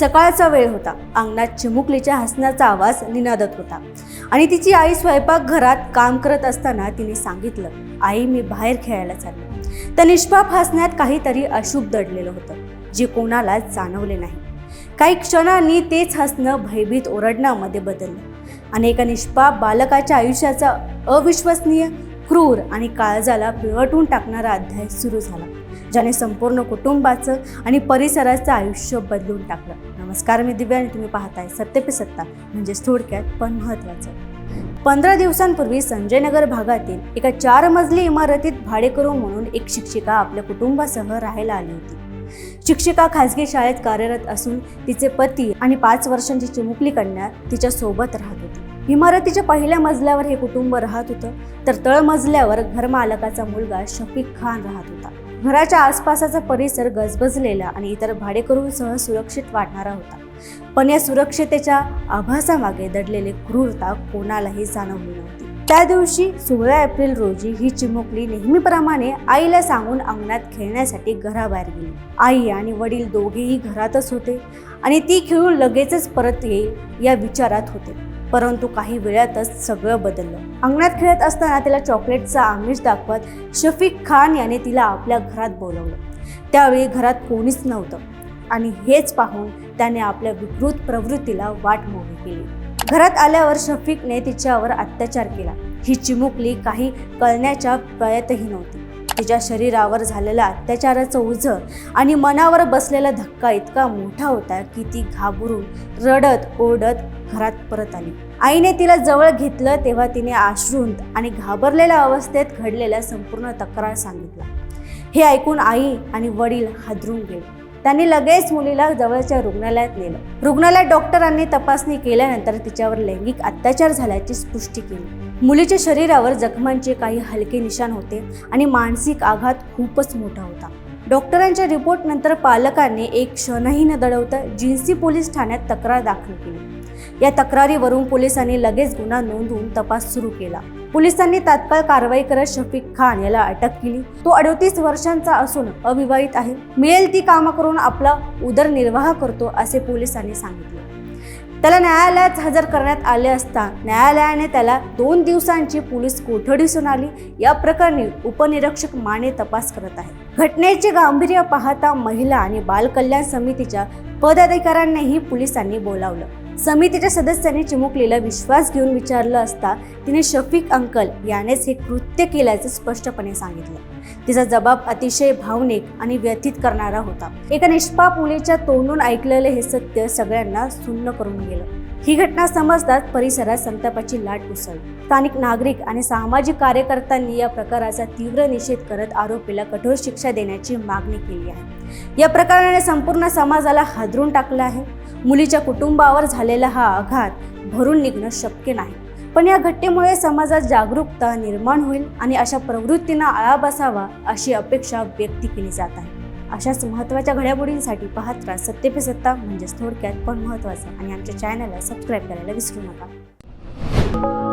सकाळचा वेळ होता. अंगणात चिमुकलीच्या हसण्याचा आवाज निनादत होता. आणि तिची आई स्वयंपाकघरात काम करत असताना तिने सांगितलं आई मी बाहेर खेळायला चालले. तर निष्पाप हसण्यात काहीतरी अशुभ दडलेलं होतं जे कोणाला जाणवले नाही. काही क्षणांनी तेच हसणं भयभीत ओरडण्यामध्ये बदललं. आणि एका निष्पाप बालकाच्या आयुष्याचा अविश्वसनीय क्रूर आणि काळजाला पिळवटून टाकणारा अध्याय सुरू झाला. ज्याने संपूर्ण कुटुंबाचं आणि परिसराचं आयुष्य बदलून टाकलं. नमस्कार मी दिव्या आणि तुम्ही पाहताय सत्य पे सत्ता म्हणजेच थोडक्यात पण महत्त्वाचं. पंधरा दिवसांपूर्वी संजयनगर भागातील एका चार मजली इमारतीत भाडेकरू म्हणून एक शिक्षिका आपल्या कुटुंबासह राहायला आली होती. शिक्षिका खासगी शाळेत कार्यरत असून तिचे पती आणि पाच वर्षांची चिमुकली कन्या तिच्या सोबत राहत होती. इमारतीच्या पहिल्या मजल्यावर हे कुटुंब राहत होतं. तर तळमजल्यावर घरमालकाचा मुलगा शफीक खान राहत होता. घराच्या आसपासचा परिसर गजबजलेला आणि इतर भाडेकरूंसह सुरक्षित वाटणारा होता. पण या सुरक्षितेच्या आभासामागे दडलेली क्रूरता कोणालाही जाणवली नव्हती. त्या दिवशी सोळा एप्रिल रोजी ही चिमुकली नेहमीप्रमाणे आईला सांगून अंगणात खेळण्यासाठी घराबाहेर गेली. आई आणि वडील दोघेही घरातच होते आणि ती खेळून लगेचच परत येईल या विचारात होते. परंतु काही वेळातच सगळं बदललं. अंगणात खेळत असताना तिला चॉकलेटचा आमिष दाखवत शफीक खान याने तिला आपल्या घरात बोलवलं. त्यावेळी घरात कोणीच नव्हतं. आणि हेच पाहून त्याने आपल्या विकृत प्रवृत्तीला वाट मोकळी केली. घरात आल्यावर शफीकने तिच्यावर अत्याचार केला. ही चिमुकली काही कळण्याच्या प्रयतही नव्हती. तिच्या शरीरावर झालेला अत्याचाराचं ओझं आणि मनावर बसलेला धक्का इतका मोठा होता की ती घाबरून रडत ओरडत घरात परत आली. आईने तिला जवळ घेतलं तेव्हा तिने आश्रुंत आणि घाबरलेल्या अवस्थेत घडलेल्या संपूर्ण तक्रार सांगितला हे ऐकून आई आणि वडील हादरून गेले. त्यांनी लगेच मुलीला जवळच्या रुग्णालयात नेलं. रुग्णालयात डॉक्टरांनी तपासणी केल्यानंतर तिच्यावर लैंगिक अत्याचार झाल्याची पुष्टी केली. मुलीच्या शरीरावर जखमांचे काही हलके निशाण होते आणि मानसिक आघात खूपच मोठा होता. डॉक्टरांच्या रिपोर्टनंतर पालकांनी एक क्षणही न दडवता जिन्सी पोलीस ठाण्यात तक्रार दाखल केली. या तक्रारीवरून पोलिसांनी लगेच गुन्हा नोंदवून तपास सुरू केला. पोलिसांनी तात्काळ कारवाई करत शफीक खान याला अटक केली. तो अडतीस वर्षांचा असून अविवाहित आहे. मिळेल ती कामं करून आपला उदरनिर्वाह करतो असे पोलिसांनी सांगितले. त्याला न्यायालयात हजर करण्यात आले असता न्यायालयाने त्याला दोन दिवसांची पोलीस कोठडी सुनावली. या प्रकरणी उपनिरीक्षक माने तपास करत आहे. घटनेचे गांभीर्य पाहता महिला आणि बालकल्याण समितीच्या पदाधिकाऱ्यांनाही पोलिसांनी बोलावलं. समितीच्या सदस्यांनी चिमुकलीला विश्वास घेऊन विचारलं असता तिने शफीक अंकल यानेच हे कृत्य केल्याचं स्पष्टपणे सांगितलं. तिचा जबाब अतिशय भावनिक आणि व्यथित करणारा होता. एका निष्पाप मुलीच्या तोंडून ऐकलेलं हे सत्य सगळ्यांना सुन्न करून गेलं. ही घटना समजताच परिसरात संतापाची लाट उसळली. स्थानिक नागरिक आणि सामाजिक कार्यकर्त्यांनी या प्रकाराचा तीव्र निषेध करत आरोपीला कठोर शिक्षा देण्याची मागणी केली आहे. या प्रकाराने संपूर्ण समाजाला हादरून टाकलं आहे. मुलीच्या कुटुंबावर झालेला हा आघात भरून निघणं शक्य नाही. पण या घटनेमुळे समाजात जागरूकता निर्माण होईल आणि अशा प्रवृत्तींना आळा बसावा अशी अपेक्षा व्यक्त केली जात आहे. अशाच महत्त्वाच्या घडामोडींसाठी पाहत राहा सत्य पे सत्ता म्हणजेच थोडक्यात पण महत्त्वाचं आणि आमच्या चॅनलला सबस्क्राईब करायला विसरू नका.